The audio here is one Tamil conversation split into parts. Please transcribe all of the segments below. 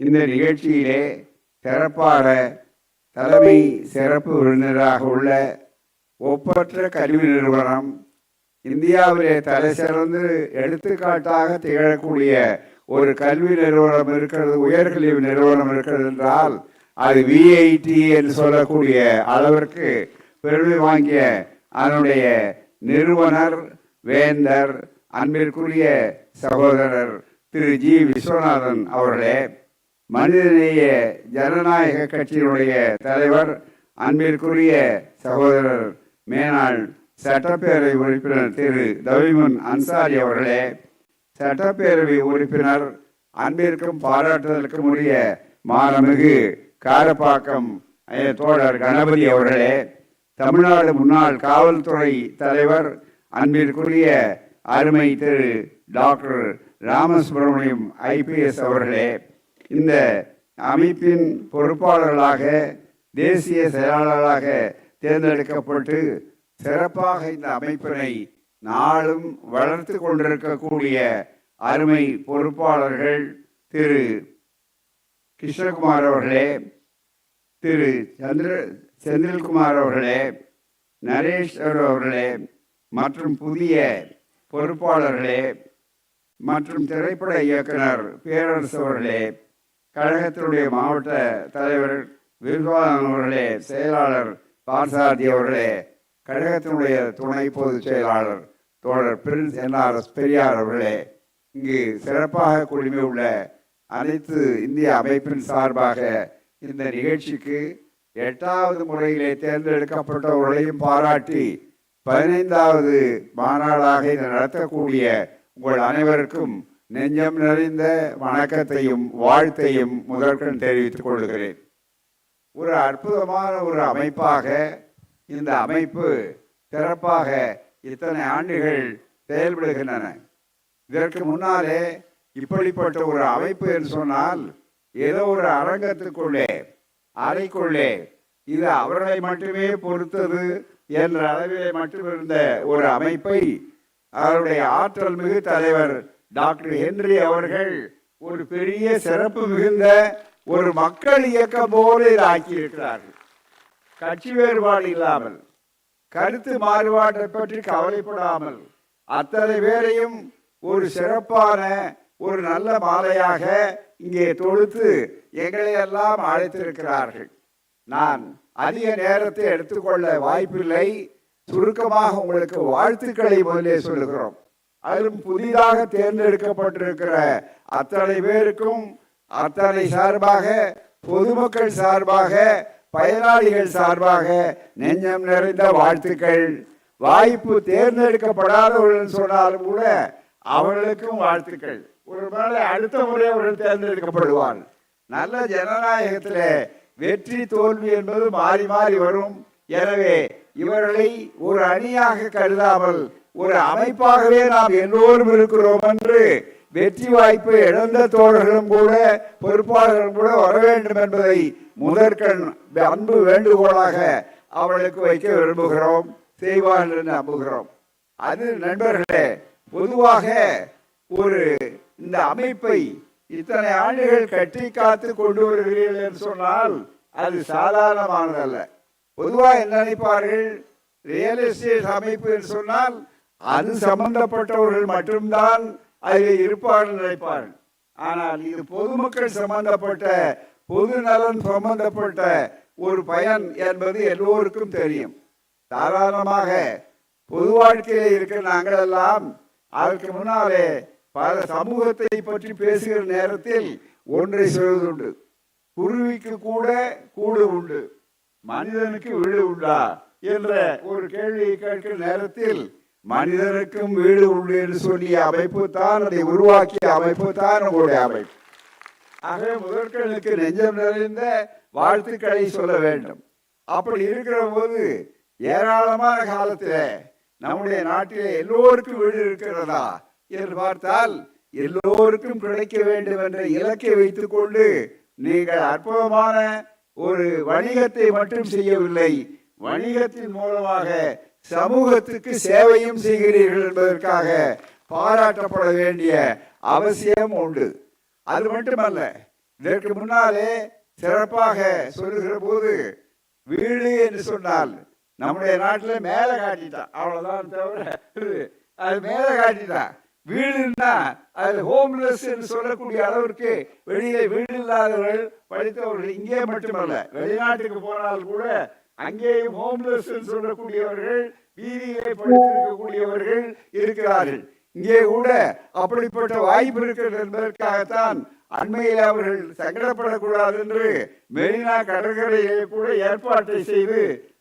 இந்த நிகழ்ச்சியிலே சிறப்பாக தலைமை சிறப்பு விருந்தினராக உள்ள ஒப்பற்ற கல்வி நிறுவனம் இந்தியாவிலே தலை சிறந்து எடுத்துக்காட்டாக திகழக்கூடிய ஒரு கல்வி நிறுவனம் இருக்கிறது உயர்கல்வி நிறுவனம் இருக்கிறது என்றால் அது விஐடி என்று சொல்லக்கூடிய அளவிற்கு பெருமை வாங்கிய அதனுடைய நிறுவனர் வேந்தர் அன்பிற்குரிய சகோதரர் திரு ஜி. விஸ்வநாதன் அவர்களே. மனிதநேய ஜனநாயக கட்சியினுடைய தலைவர் அன்பிற்குரிய சகோதரர் மேனாள் சட்டப்பேரவை உறுப்பினர் திரு. தவிமுன் அன்சாரி அவர்களே சட்டப்பேரவை உறுப்பினர் அன்பிற்கும் பாராட்டுதலுக்கும் உரிய மாணமிகு காரப்பாக்கம் தோழர் கணபதி அவர்களே தமிழ்நாடு முன்னாள் காவல்துறை தலைவர் அன்பிற்குரிய அருமை திரு. டாக்டர் ராமசுப்ரமணியம் ஐபிஎஸ் அவர்களே இந்த அமைப்பின் பொறுப்பாளர்களாக தேசிய செயலாளராக தேர்ந்தெடுக்கப்பட்டு சிறப்பாக இந்த அமைப்பினை நாளும் வளர்த்து கொண்டிருக்கக்கூடிய அருமை பொறுப்பாளர்கள் திரு கிருஷ்ணகுமார் அவர்களே திரு சந்திர செந்தில்குமார் அவர்களே நரேஷ் அவர்களே மற்றும் புதிய பொறுப்பாளர்களே மற்றும் திரைப்பட இயக்குனர் பேரரசு அவர்களே கழகத்தினுடைய மாவட்ட தலைவர் விருதுவாதன் அவர்களே செயலாளர் பார்சாரதி அவர்களே கழகத்தினுடைய துணை பொதுச் செயலாளர் தோழர் பிரின்ஸ் என்ஆர்எஸ் பெரியார் அவர்களே இங்கு சிறப்பாக குழுமி உள்ள அனைத்து இந்திய அமைப்பின் சார்பாக இந்த நிகழ்ச்சிக்கு எட்டாவது முறையிலே தேர்ந்தெடுக்கப்பட்டவர்களையும் பாராட்டி பதினைந்தாவது மாநாடாக இதை நடத்தக்கூடிய உங்கள் அனைவருக்கும் நெஞ்சம் நிறைந்த வணக்கத்தையும் வாழ்த்தையும் முதற்கண் தெரிவித்துக் கொள்கிறேன். ஒரு அற்புதமான ஒரு அமைப்பாக இந்த அமைப்பு சிறப்பாக இத்தனை ஆண்டுகள் செயல்படுகின்றன. இதற்கு முன்னாலே இப்படிப்பட்ட ஒரு அமைப்பு என்று சொன்னால் ஏதோ ஒரு அரங்கத்துக்குள்ளே அறைக்குள்ளே இது அவர்களை மட்டுமே பொறுத்தது என்ற அளவிலே மட்டும் இருந்த ஒரு அமைப்பை அவருடைய ஆற்றல் மிகு தலைவர் டாக்டர் ஹென்றி அவர்கள் ஒரு பெரிய சிறப்பு மிகுந்த ஒரு மக்கள் இயக்கம் போல இதை ஆக்கியிருக்கிறார்கள் கட்சி வேறுபாடு இல்லாமல் கருத்து மாறுபாட்டை பற்றி கவலைப்படாமல் அத்தனை பேரையும் ஒரு சிறப்பான ஒரு நல்ல மாலையாக இங்கே தொடுத்து எங்களை எல்லாம் அழைத்திருக்கிறார்கள். நான் அதிக நேரத்தை எடுத்துக்கொள்ள வாய்ப்பில்லை. சுருக்கமாக உங்களுக்கு வாழ்த்துக்களை முதலே சொல்லுகிறோம். அதிலும் புதிதாக தேர்ந்தெடுக்கப்பட்டிருக்கிற அத்தனை பேருக்கும் அத்தனை சார்பாக பொதுமக்கள் சார்பாக பயனாளிகள் சார்பாக நெஞ்சம் நிறைந்த வாழ்த்துக்கள். வாய்ப்பு தேர்ந்தெடுக்கப்படாதவர்கள் சொன்னாலும் கூட அவர்களுக்கும் வாழ்த்துக்கள். ஒரு வேளை அடுத்த முறை அவர்கள் தேர்ந்தெடுக்கப்படுவார் நல்ல ஜனநாயகத்தில் வெற்றி தோல்வி என்பது மாறி மாறி வரும். எனவே இவர்களை ஒரு அணியாக கருதாமல் ஒரு அமைப்பாகவே நாம் எல்லோரும் இருக்கிறோம் என்று வெற்றி வாய்ப்பை இழந்த தோழர்களும் கூட பொறுப்பாளர்களும் கூட வர வேண்டும் என்பதை முதற்கண் அன்பு வேண்டுகோளாக அவளுக்கு வைக்க விரும்புகிறோம் செய்வார்கள் என்று நம்புகிறோம். அது நண்பர்களே பொதுவாக ஒரு இந்த அமைப்பை இத்தனை ஆண்டுகள் கட்டி காத்து கொண்டு வருகிறீர்கள் என்று சொன்னால் அது சாதாரணமானதல்ல. பொதுவாக என்ன நினைப்பார்கள்? ரியல் எஸ்டேட் அமைப்பு என்று சொன்னால் அது சம்பந்தப்பட்டவர்கள் மட்டும்தான் அதில் இருப்பார்கள் நினைப்பார்கள். ஆனால் இது பொதுமக்கள் சம்பந்தப்பட்ட பொது நலன் சம்பந்தப்பட்ட ஒரு பயன் என்பது எல்லோருக்கும் தெரியும். சாதாரணமாக பொது வாழ்க்கையில இருக்கிற நாங்கள் எல்லாம் அதற்கு முன்னாலே பல சமூகத்தை பற்றி பேசுகிற நேரத்தில் ஒன்றை சொல்வதுண்டு குருவிக்கு கூட கூடு உண்டு. மனிதனுக்கு வீடு உண்டா? என்ற ஒரு கேள்வியை கேட்கிற நேரத்தில் மனிதருக்கும் வீடு உண்டு என்று சொல்லிய அமைப்பு தான் அதை உருவாக்கிய அமைப்பு தான் உங்களுடைய அமைப்பு. ஆகவே முதற்கனுக்கு நெஞ்சம் நிறைந்த வாழ்த்துக்களை சொல்ல வேண்டும். அப்படி இருக்கிற போது ஏராளமான காலத்தில் நம்முடைய நாட்டில் எல்லோருக்கும் வீடு இருக்கிறதா என்று பார்த்தால் எல்லோருக்கும் கிடைக்க வேண்டும் என்ற இலக்கை வைத்துக் கொண்டு நீங்கள் அற்புதமான ஒரு வணிகத்தை மட்டும் செய்யவில்லை வணிகத்தின் மூலமாக சமூகத்துக்கு சேவையும் செய்கிறீர்கள் என்பதற்காக பாராட்டப்பட வேண்டிய அவசியம் உண்டு. அது மட்டுமல்ல இதற்கு முன்னாலே சிறப்பாக சொல்லுகிற போது வீடு என்று சொன்னால் நம்முடைய நாட்டில் மேலே காட்டிட்டான் அவ்வளோதான் தவிர அது மேலே காட்டிட்டான் வீடுன்னா அது ஹோம்லெஸ் என்று சொல்லக்கூடிய அளவிற்கு வெளியே வீடு இல்லாதவர்கள் படித்தவர்கள் இங்கே மட்டுமல்ல வெளிநாட்டுக்கு போனால் கூட அங்கேயும் ஹோம்லெஸ் சொல்லக்கூடியவர்கள் வீதியிலே படித்திருக்கக்கூடியவர்கள் இருக்கிறார்கள். இங்கே கூட அப்படிப்பட்ட வாய்ப்பு இருக்கிறது என்பதற்காகத்தான் அண்மையில் அவர்கள் சங்கடப்படக்கூடாது என்று மெரினா கடற்கரையிலே கூட ஏற்பாட்டை செய்து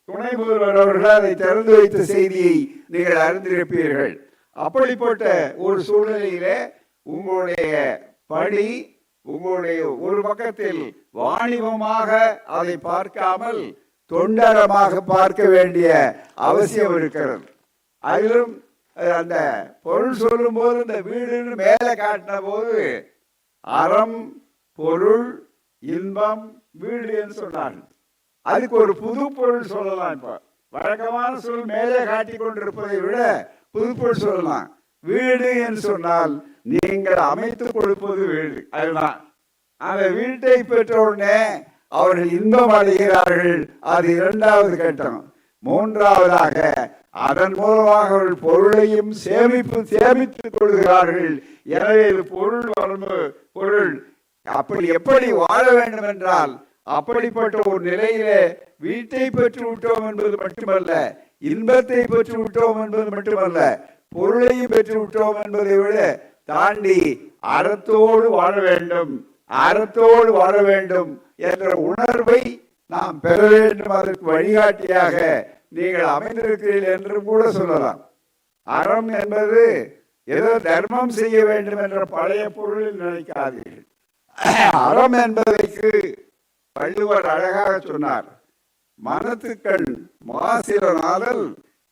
துணை முதல்வர் அவர்கள் அதை திறந்து வைத்த செய்தியை நீங்கள் அறிந்திருப்பீர்கள். அப்படிப்பட்ட ஒரு சூழ்நிலையில உங்களுடைய பணி உங்களுடைய ஒரு பக்கத்தில் வாணிபமாக அதை பார்க்காமல் தொண்டரமாக பார்க்க வேண்டிய அவசியம் இருக்கிறது. அதிலும் அந்த பொருள் சொல்லும் போது இந்த வீடுன்னு மேலே காட்டின போது அறம் பொருள் இன்பம் வீடு என்று சொன்னார்கள். அதுக்கு ஒரு புது பொருள் சொல்லலாம் இப்போ. வழக்கமான சொல் மேலே காட்டி கொண்டிருப்பதை விட புது பொருள் சொல்லலாம். வீடு என்று சொன்னால் நீங்கள் அமைத்துக் கொடுப்பது வீடு. அதுதான். அந்த வீட்டை பெற்ற உடனே அவர்கள் இன்பம் அடைகிறார்கள். அது இரண்டாவது கட்டம். மூன்றாவதாக அதன் மூலமாக அவர்கள் பொருளையும் சேமிப்பு சேமித்துக் கொள்கிறார்கள். எனவே இது பொருள் வரம்பு பொருள். அப்படி எப்படி வாழ வேண்டும் என்றால் அப்படிப்பட்ட ஒரு நிலையிலே வீட்டை பெற்று விட்டோம் என்பது மட்டுமல்ல இன்பத்தை பெற்று விட்டோம் என்பது மட்டுமல்ல பொருளையும் பெற்று விட்டோம் என்பதை விட தாண்டி அறத்தோடு வாழ வேண்டும். அறத்தோடு வாழ வேண்டும். என்ற உணர்வை நாம் பெற வேண்டும். அதற்கு வழிகாட்டியாக நீங்கள் அமைந்திருக்கிறீர்கள் என்று கூட சொல்லலாம். அறம் என்பது ஏதோ தர்மம் செய்ய வேண்டும் என்ற பழைய பொருளில் நினைக்காதீர்கள். அறம் என்பதற்கு வள்ளுவர் அழகாக சொன்னார் மனத்துக்கண் மாசிலனாதல்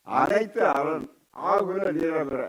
அனைத்து அரண் ஆகுல நீரல்ற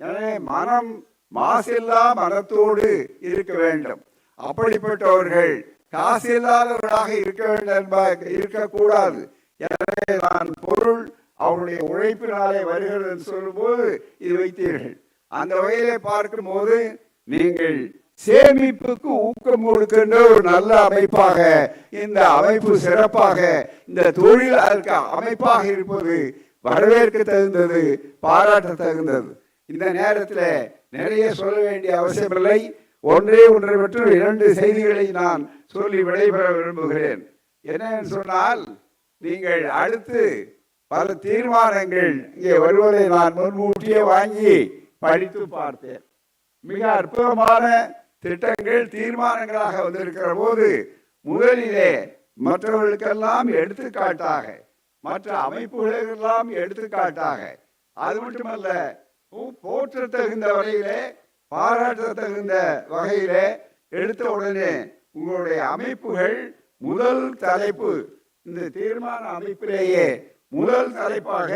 எனவே மனம் மாசில்லா மனத்தோடு இருக்க வேண்டும். அப்படிப்பட்டவர்கள் காசு இல்லாதவர்களாக இருக்க வேண்டும் என்ப- இருக்கக்கூடாது. எனவே நான் பொருள் அவருடைய உழைப்பினாலே வருகிறது என்று சொல்லும்போது இது வைத்தீர்கள். அந்த வகையிலே பார்க்கும்போது நீங்கள் சேமிப்புக்கு ஊக்கம் கொடுக்கின்ற ஒரு நல்ல அமைப்பாக இந்த அமைப்பு சிறப்பாக இந்த தொழில் அதற்கு அமைப்பாக இருப்பது வரவேற்க தகுந்தது பாராட்ட தகுந்தது. இந்த நேரத்தில் நிறைய சொல்ல வேண்டிய அவசியமில்லை. ஒன்றே ஒன்றை பற்றி இரண்டு செய்திகளை நான் சொல்லி விடைபெற விரும்புகிறேன். என்னன்னு சொன்னால் நீங்கள் அடுத்து பல தீர்மானங்கள் இங்கே வருவதை நான் முன்கூட்டியே வாங்கி படித்து பார்த்தேன். மிக அற்புதமான திட்டங்கள் தீர்மானங்களாக வந்திருக்கிற போது முதலிலே மற்றவர்களுக்கெல்லாம் எடுத்துக்காட்டாக மற்ற அமைப்புகளுக்கெல்லாம் எடுத்துக்காட்டாக அது மட்டுமல்ல போற்ற தகுந்த வகையிலே பாராட்ட தகுந்த வகையில எடுத்த உடனே உங்களுடைய அமைப்புகள் முதல் தலைப்பு. இந்த தீர்மான அமைப்பிலேயே முதல் தலைப்பாக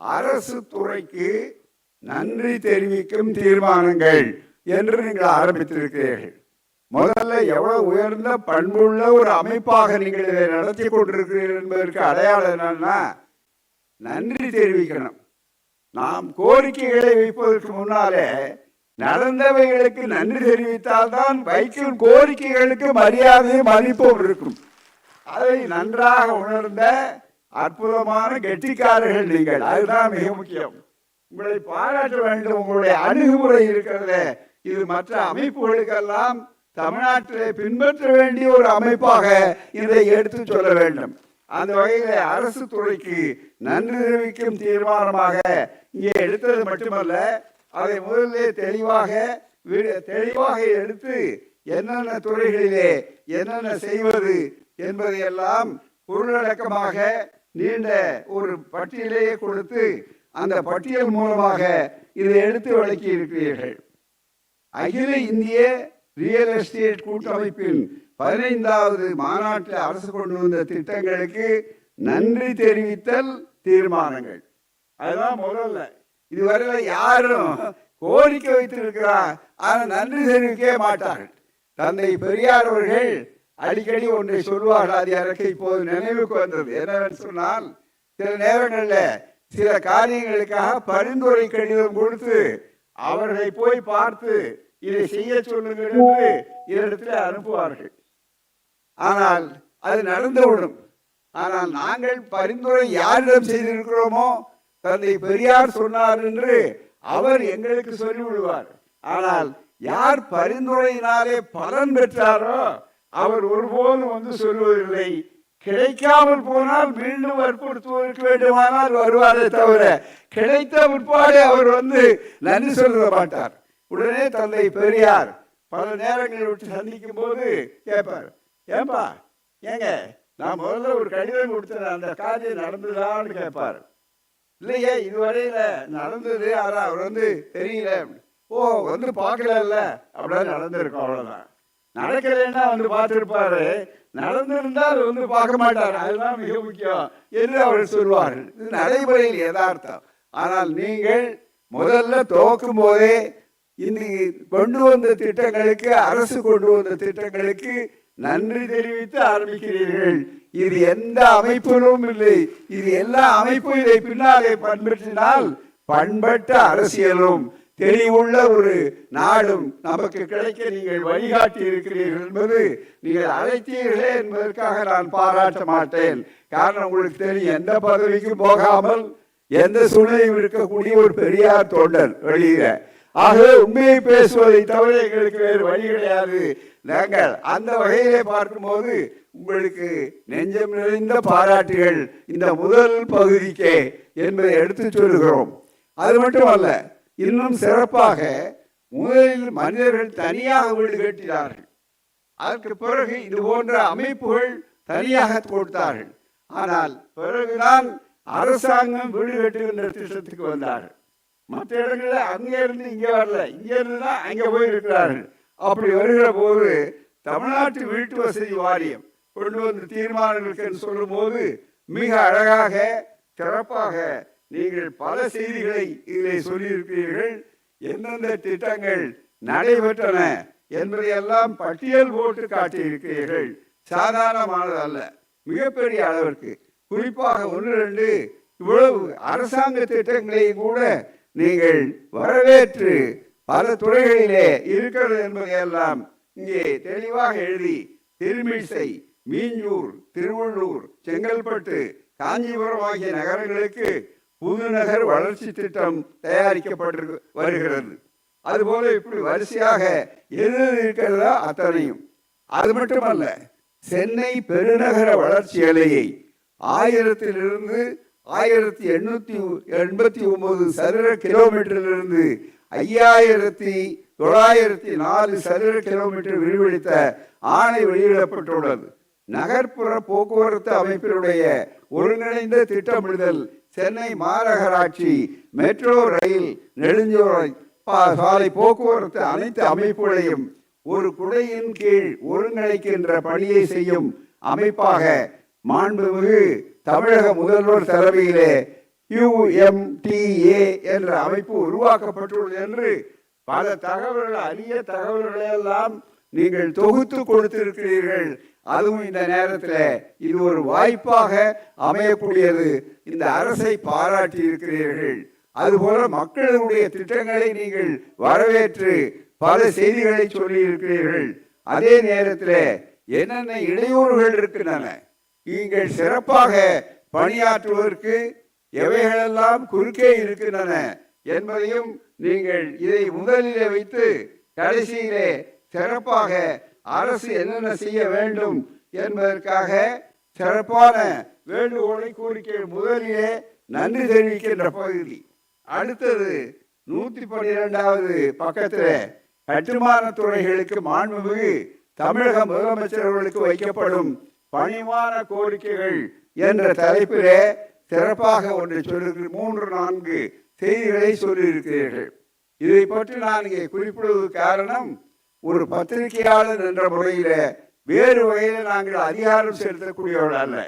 அரசு துறைக்கு நன்றி தெரிவிக்கும் தீர்மானங்கள் என்று நீங்கள் ஆரம்பித்திருக்கிறீர்கள். முதல்ல எவ்வளவு உயர்ந்த பண்புள்ள ஒரு அமைப்பாக நீங்கள் இதை நடத்தி கொண்டிருக்கிறீர்கள் என்பதற்கு அடையாளம் என்னன்னா நன்றி தெரிவிக்கணும். நாம் கோரிக்கைகளை வைப்பதற்கு முன்னாலே நடந்தவைகளுக்கு நன்றி தெரிவித்தால் தான் வைக்கும் கோரிக்கைகளுக்கு மரியாதையும் மதிப்பும் இருக்கும். அதை நன்றாக உணர்ந்த அற்புதமான கெட்டிக்காரர்கள் நீங்கள். அதுதான் மிக முக்கியம். உங்களை பாராட்ட வேண்டும். உங்களுடைய அணுகுமுறை இருக்கிறதே. இது மற்ற அமைப்புகளுக்கெல்லாம் தமிழ்நாட்டிலே பின்பற்ற வேண்டிய ஒரு அமைப்பாக இதை எடுத்து சொல்ல வேண்டும். அந்த வகையில் அரசு துறைக்கு நன்றி தெரிவிக்கும் தீர்மானமாக இங்கே எடுத்தது மட்டுமல்ல அதை முதல்ல தெளிவாக தெளிவாக எடுத்து என்னென்ன துறைகளிலே என்னென்ன செய்வது என்பதையெல்லாம் பொருளடக்கமாக நீண்ட ஒரு பட்டியலையே கொடுத்து அந்த பட்டியல் மூலமாக இதை எடுத்து விளக்கி இருக்கிறீர்கள். அகில இந்திய ரியல் எஸ்டேட் கூட்டமைப்பின் பதினைந்தாவது மாநாட்டில் அரசு கொண்டு வந்த திட்டங்களுக்கு நன்றி தெரிவித்தல் தீர்மானங்கள். அதுதான் முதல்ல. இதுவரையில யாரும் கோரிக்கை வைத்திருக்கிறார். ஆனா நன்றி தெரிவிக்கவே மாட்டார்கள். தந்தை பெரியார் அவர்கள் அடிக்கடி ஒன்றை சொல்வார்கள் அது எனக்கு இப்போது நினைவுக்கு வந்தது. என்னவென்று சொன்னால் சில நேரங்களில் சில காரியங்களுக்காக பரிந்துரை கடிதம் கொடுத்து அவர்களை போய் பார்த்து இதை செய்ய சொல்லுங்கள் என்று இடத்துல அனுப்புவார்கள். ஆனால் அது நடந்துவிடும். ஆனால் நாங்கள் பரிந்துரை யாரிடம் செய்திருக்கிறோமோ தந்தை பெரியார் சொன்னார் என்று அவர் எங்களுக்கு சொல்லிவிடுவார். ஆனால் யார் பரிந்துரையினாலே பலன் பெற்றாரோ அவர் ஒருபோதும் வந்து சொல்வதில்லை கிடைக்காமல் போனால் மீண்டும் வற்புறுத்துவதற்கு வேண்டுமானால் வருவாரே தவிர கிடைத்த பிற்பாடு அவர் வந்து நன்றி சொல்ல மாட்டார். உடனே தந்தை பெரியார் பல நேரங்களில் விட்டு சந்திக்கும் போது கேட்பார் ஏன்பா ஏங்க நான் முதல்ல ஒரு கடிதம் கொடுத்தேன் அந்த காரியம் நடந்ததான்னு கேட்பார். இல்லையே? இதுவரையில நடந்தது யாரா? அவர் வந்து தெரியல. ஓ வந்து பார்க்கல அப்படியே நடந்திருக்கும். அவ்வளவுதான். நடக்கலைன்னா வந்து பார்த்துருப்பாரு. நடந்திருந்தால் வந்து பார்க்க மாட்டார். அதுதான் மிக முக்கியம். என்று அவர் சொல்வார்கள். இது நடைமுறையில் யதார்த்தம். ஆனால் நீங்கள் முதல்ல துவக்கும் போதே இன்னைக்கு கொண்டு வந்த திட்டங்களுக்கு அரசு கொண்டு வந்த திட்டங்களுக்கு நன்றி தெரிவித்து ஆரம்பிக்கிறீர்கள். இது எந்த அமைப்பிலும் இல்லை. இது எல்லா அமைப்பும் இதை பின்னாலே பண்பற்றினால் பண்பட்ட அரசியலும் தெளிவுள்ள ஒரு நாடும் நமக்கு கிடைக்க நீங்கள் வழிகாட்டி இருக்கிறீர்கள் என்பது நீங்கள் அழைத்தீர்களே என்பதற்காக நான் பாராட்ட மாட்டேன். காரணம் உங்களுக்கு தெரியும் எந்த பதவிக்கும் போகாமல் எந்த சூழ்நிலையும் இருக்கக்கூடிய ஒரு பெரியார் தொண்டர் வெளியில. ஆகவே உண்மையை பேசுவதை தவிர எங்களுக்கு வேறு வழி கிடையாது. நாங்கள் அந்த வகையிலே பார்க்கும்போது உங்களுக்கு நெஞ்சம் நிறைந்த பாராட்டுகள் இந்த முதல் பகுதிக்கே என்பதை எடுத்து சொல்லுகிறோம். அது மட்டுமல்ல இன்னும் சிறப்பாக முதலில் மனிதர்கள் தனியாக வீடு கட்டினார்கள். அதற்கு பிறகு இது போன்ற அமைப்புகள் தனியாக கொடுத்தார்கள். ஆனால் பிறகுதான் அரசாங்கம் வீடு கட்டுகின்ற திட்டத்துக்கு வந்தார்கள். மற்ற இடங்களில் அங்கே இருந்து இங்கே வரல. இங்கே இருந்து தான் அங்கே போயிருக்கிறார்கள். அப்படி வருகிற போது தமிழ்நாட்டு வீட்டு வசதி வாரியம் கொண்டு வந்த தீர்மானங்களுக்கு என்று சொல்லும் போது மிக அழகாக சிறப்பாக நீங்கள் பல செய்திகளை இதிலே சொல்லியிருக்கிறீர்கள் எந்தெந்த திட்டங்கள் நடைபெற்றன என்பதையெல்லாம் பட்டியல் போட்டு காட்டியிருக்கிறீர்கள். சாதாரணமானது அல்ல மிகப்பெரிய அளவிற்கு. குறிப்பாக ஒன்று ரெண்டு இவ்வளவு அரசாங்க திட்டங்களை கூட நீங்கள் வரவேற்று பல துறைகளிலே இருக்கிறது என்பதையெல்லாம் இங்கே தெளிவாக எழுதி திருமிசை மீஞ்சூர் திருவள்ளூர் செங்கல்பட்டு காஞ்சிபுரம் ஆகிய நகரங்களுக்கு புதுநகர் வளர்ச்சி திட்டம் தயாரிக்கப்பட்டு வருகிறது. அதுபோல இப்படி வரிசையாக எது இருக்கிறதோ அத்தனையும். அது மட்டுமல்ல சென்னை பெருநகர வளர்ச்சி எல்லையை ஆயிரத்திலிருந்து ஆயிரத்தி எண்ணூத்தி எண்பத்தி ஒன்பது சதுர கிலோமீட்டரிலிருந்து ஐயாயிரத்தி தொள்ளாயிரத்தி நாலு சதுர கிலோமீட்டர் விரிவளித்த ஆணை வெளியிடப்பட்டுள்ளது. நகர்ப்புற போக்குவரத்து அமைப்பினுடைய ஒருங்கிணைந்த திட்டமிடுதல் சென்னை மாநகராட்சி மெட்ரோ ரயில் நெடுஞ்சாலை பா- சாலை போக்குவரத்து அனைத்து அமைப்புகளையும் ஒரு குடையின் கீழ் ஒருங்கிணைக்கின்ற பணியை செய்யும் அமைப்பாக மாண்புமிகு தமிழக முதல்வர் தலைமையிலே யுஎம்டிஏ என்ற அமைப்பு உருவாக்கப்பட்டுள்ளது என்று பல தகவல்கள் அரிய தகவல்களை எல்லாம் நீங்கள் தொகுத்து கொடுத்திருக்கிறீர்கள். அதுவும் இந்த நேரத்தில். இது ஒரு வாய்ப்பாக அமையக்கூடியது. இந்த அரசை பாராட்டி இருக்கிறீர்கள். அதுபோல மக்களுடைய திட்டங்களை நீங்கள் வரவேற்று பல செய்திகளை சொல்லி இருக்கிறீர்கள் அதே நேரத்தில் என்னென்ன இடையூறுகள் இருக்கின்றன? நீங்கள் சிறப்பாக பணியாற்றுவதற்கு எவைகளெல்லாம் குறுக்கே இருக்கின்றன என்பதையும் நீங்கள் இதை முதலிலே வைத்து கடைசியிலே சிறப்பாக அரசு என்னென்ன செய்ய வேண்டும் என்பதற்காக சிறப்பான வேண்டுகோளை கோரிக்கை முதலிலே நன்றி தெரிவிக்கின்ற பகுதி. அடுத்தது நூத்தி பன்னிரெண்டாவது பக்கத்தில் கட்டுமான துறைகளுக்கு மாண்புமிகு தமிழக முதலமைச்சர்களுக்கு வைக்கப்படும் பணிவான கோரிக்கைகள் என்ற தலைப்பிலே சிறப்பாக ஒன்று சொல்லி மூன்று நான்கு செய்திகளை சொல்லியிருக்கிறீர்கள். இதை பற்றி நான் இங்கே குறிப்பிடுவது காரணம் ஒரு பத்திரிகையாளர் என்ற முறையில் வேறு வகையில் நாங்கள் அதிகாரம் செலுத்தக்கூடியவர்கள் அல்ல.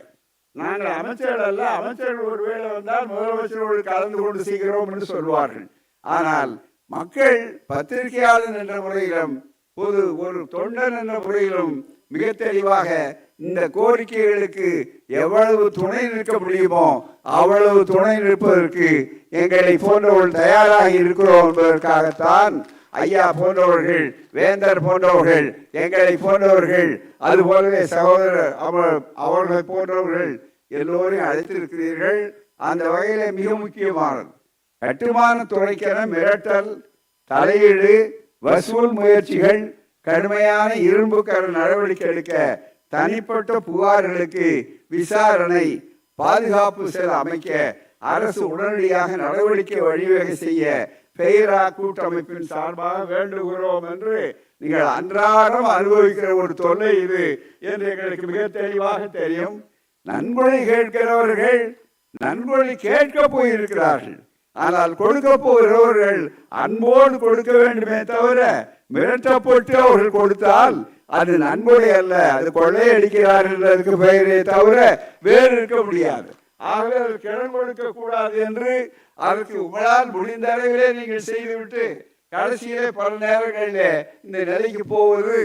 நாங்கள் அமைச்சர்கள் அல்ல அமைச்சர்கள் ஒருவேளை வந்தால் முதலமைச்சரோடு கலந்து கொண்டு செய்கிறோம் என்று சொல்வார்கள். ஆனால் மக்கள் பத்திரிகையாளர் என்ற முறையிலும் பொது ஒரு தொண்டர் என்ற முறையிலும் மிக தெளிவாக இந்த கோரிக்கைகளுக்கு எவ்வளவு துணை நிற்க முடியுமோ அவ்வளவு துணை நிற்பதற்கு எங்களை போன்றவர்கள் தயாராக இருக்கிறோம் என்பதற்காகத்தான் ஐயா போன்றவர்கள் வேந்தர் போன்றவர்கள் எங்களை போன்றவர்கள் அது போலவே சகோதரர் அவர் அவர்களை போன்றவர்கள் எல்லோரையும் அழைத்திருக்கிறீர்கள். அந்த வகையில மிக முக்கியமானது கட்டுமான துறைக்கென மிரட்டல் தலையீடு வசூல் முயற்சிகள் கடுமையான இரும்புக்கர நடவடிக்கை எடுக்க தனிப்பட்ட புகார்களுக்கு விசாரணை பாதுகாப்பு செல் அமைக்க அரசு உடனடியாக நடவடிக்கை வழிவகை செய்ய பெயரா கூட்டமைப்பின் சார்பாக வேண்டுகிறோம் என்று நீங்கள் அன்றாடம் அனுபவிக்கிற ஒரு தொல்லை இது என்று எங்களுக்கு மிக தெளிவாக தெரியும். நன்கொடை கேட்கிறவர்கள் நன்கொடை கேட்க போயிருக்கிறார்கள். ஆனால் கொடுக்க போகிறவர்கள் அன்போடு கொடுக்க வேண்டுமே தவிர மிரட்டப்பட்டு அவர்கள் கொடுத்தால் அது நன்கொடை அல்ல அது கொள்ளையடிக்கிறார்கள் அதுக்கு பெயரே தவிர வேறு இருக்க முடியாது. ஆகவே அது கிழன் கொடுக்க கூடாது என்று அதற்கு உங்களால் முடிந்த அளவிலே நீங்கள் செய்துவிட்டு கடைசியிலே பல நேரங்களிலே இந்த நிலைக்கு போவது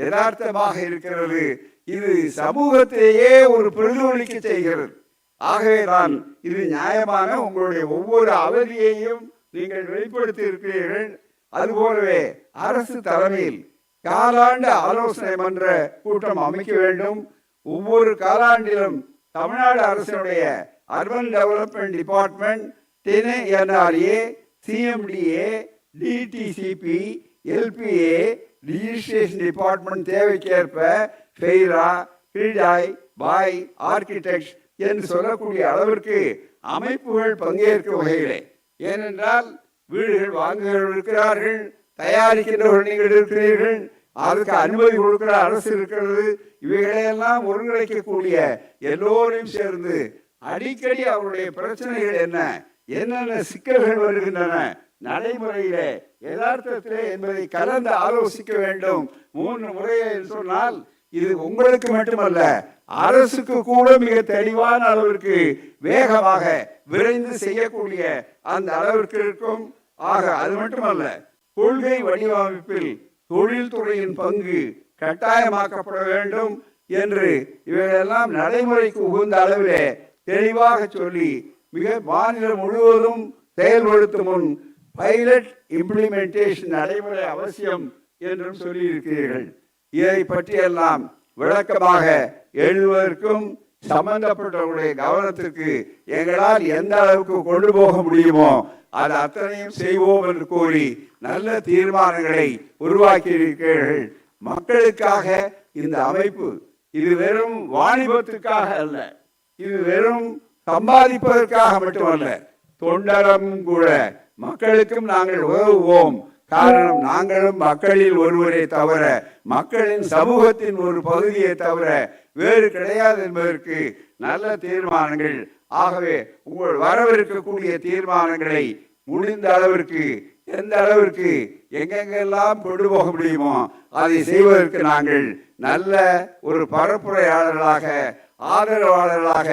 யதார்த்தமாக இருக்கிறது. இது சமூகத்தையே ஒரு பிரதிபலிக்க செய்கிறது. ஆகவே தான் இது நியாயமான உங்களுடைய ஒவ்வொரு அவதியையும் நீங்கள் வெளிப்படுத்தி இருக்கிறீர்கள் அதுபோலவே அரசு தலைமையில் காலாண்டு ஆலோசனை மன்ற கூட்டம் அமைக்க வேண்டும். ஒவ்வொரு காலாண்டிலும் தமிழ்நாடு அரசினுடைய urban development department TNRA CMDA DTCP LPA registration department தேவைக்கேற்ப ஃபெய்ரா கிரிடாய் பாய் ஆர்கிடெக்ட் என்று சொல்லக்கூடிய அளவிற்கு அமைப்புகள் பங்கேற்கும் வகையிலே. ஏனென்றால் வீடுகள் வாங்குகிறவர்கள் இருக்கிறார்கள் தயாரிக்கின்றவர்கள் நீங்கள் இருக்கிறீர்கள் அதுக்கு அனுமதி கொடுக்கிற அரசு இருக்கிறது. இவைகளையெல்லாம் ஒருங்கிணைக்கக்கூடிய எல்லோரையும் சேர்ந்து அடிக்கடி அவருடைய பிரச்சனைகள் என்ன? என்னென்ன சிக்கல்கள் வருகின்றன? நடைமுறையிலே யதார்த்தத்திலே என்பதை கலந்து ஆலோசிக்க வேண்டும். மூன்று முறையை சொன்னால் இது உங்களுக்கு மட்டுமல்ல அரசுக்கு கூட மிக தெளிவான அளவிற்கு வேகமாக விரைந்து செய்யக்கூடிய அந்த அளவிற்கு இருக்கும். ஆக அது மட்டுமல்ல கொள்கை வடிவமைப்பில் தொழில்துறையின் பங்கு கட்டாயமாக்கப்பட வேண்டும் என்று இவைகளெல்லாம் நடைமுறைக்கு உகந்த அளவிலே தெளிவாக சொல்லி மிக மாநிலம் முழுவதும் செயல்படுத்தும் முன் பைலட் இம்ப்ளிமெண்டேஷன் நடைமுறை அவசியம் என்றும் சொல்லியிருக்கிறீர்கள். இதை பற்றியெல்லாம் விளக்கமாக எழுதுவதற்கும் சம்பந்தப்பட்டவர்களுடைய கவனத்திற்கு எங்களால் எந்த அளவுக்கு கொண்டு போக முடியுமோ அது அத்தனையும் செய்வோம் என்று கூறி நல்ல தீர்மானங்களை உருவாக்கி இருக்கிறீர்கள் மக்களுக்காக இந்த அமைப்பு இது வெறும் வாணிபத்துக்காக அல்ல இது வெறும் சம்பாதிப்பதற்காக மட்டுமல்ல தொண்டரம் கூட மக்களுக்கும் நாங்கள் உதவுவோம். காரணம் நாங்களும் மக்களில் ஒருவரை தவிர மக்களின் சமூகத்தின் ஒரு பகுதியை தவிர வேறு கிடையாது என்பதற்கு நல்ல தீர்மானங்கள். ஆகவே உங்கள் வரவிருக்கக்கூடிய தீர்மானங்களை முடிந்த அளவிற்கு எந்த அளவிற்கு எங்கெங்கெல்லாம் கொண்டு போக முடியுமோ அதை செய்வதற்கு நாங்கள் நல்ல ஒரு பரப்புரையாளர்களாக ஆதரவாளர்களாக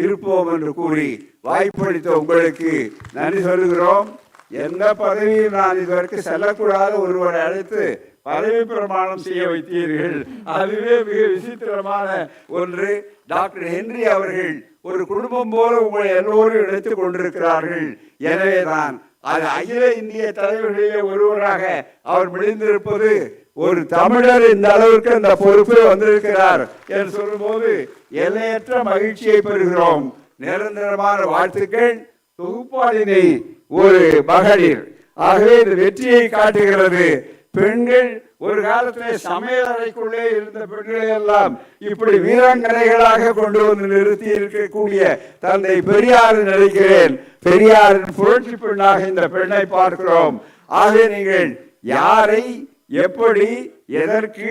இருப்போம் என்று கூறி வாய்ப்பளித்த உங்களுக்கு நன்றி சொல்லுகிறோம். எந்த பதவியும் நான் இதுவரைக்கும் செல்லக்கூடாத. ஒருவரை அழைத்து பதவி பிரமாணம் செய்ய வைத்தீர்கள். அதுவே மிக விசித்திரமான ஒன்று. டாக்டர் ஹென்றி அவர்கள் ஒரு குடும்பம் போல உங்களை எல்லோரும் எடுத்துக் கொண்டிருக்கிறார்கள். எனவேதான் அது அகில இந்திய தலைவர்களிலே ஒருவராக அவர் விழுந்திருப்பது ஒரு தமிழர் இந்த அளவிற்கு அந்த பொறுப்பு வந்திருக்கிறார் என்று சொல்லும்போது எல்லையற்ற மகிழ்ச்சியை பெறுகிறோம். நிரந்தரமான வாழ்த்துக்கள். தொகுப்பாளினை ஒரு மகளிர். ஆகவே இந்த வெற்றியை காட்டுகிறது. பெண்கள் ஒரு காலத்திலே சமையல் அறைக்குள்ளே இருந்த பெண்களை எல்லாம் இப்படி வீராங்கனைகளாக கொண்டு வந்து நிறுத்தி இருக்கக்கூடிய தந்தை பெரியார் நினைக்கிறேன் பெரியாரின் புரட்சி பெண்ணாக இந்த பெண்ணை பார்க்கிறோம். ஆகவே நீங்கள் யாரை எப்படி எதற்கு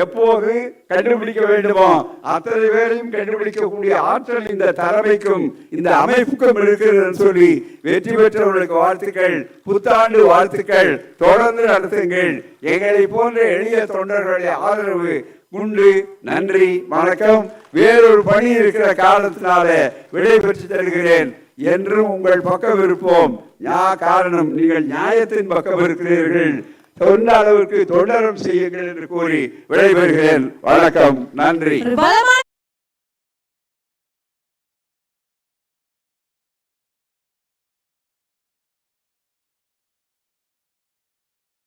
எப்போது கண்டுபிடிக்க வேண்டுமோ அத்தனை பேரையும் கண்டுபிடிக்கக்கூடிய ஆற்றல் இந்த தலைமைக்கும் இந்த அமைப்புக்கும் இருக்கிறது சொல்லி வெற்றி பெற்றவர்களுக்கு வாழ்த்துக்கள் புத்தாண்டு வாழ்த்துக்கள் தொடர்ந்து நடத்துங்கள். எங்களை போன்ற எளிய தொண்டர்களுடைய ஆதரவு உண்டு நன்றி வணக்கம். வேறொரு பணி இருக்கிற காரணத்தினால விடை பெற்று தருகிறேன் என்றும் உங்கள் பக்கம் இருப்போம். யா காரணம் நீங்கள் நியாயத்தின் பக்கம் இருக்கிறீர்கள். சொன்ன அளவுக்கு தொண்டரம் செய்யுங்கள் என்று கூறி விடைபெறுகிறேன். வணக்கம். நன்றி.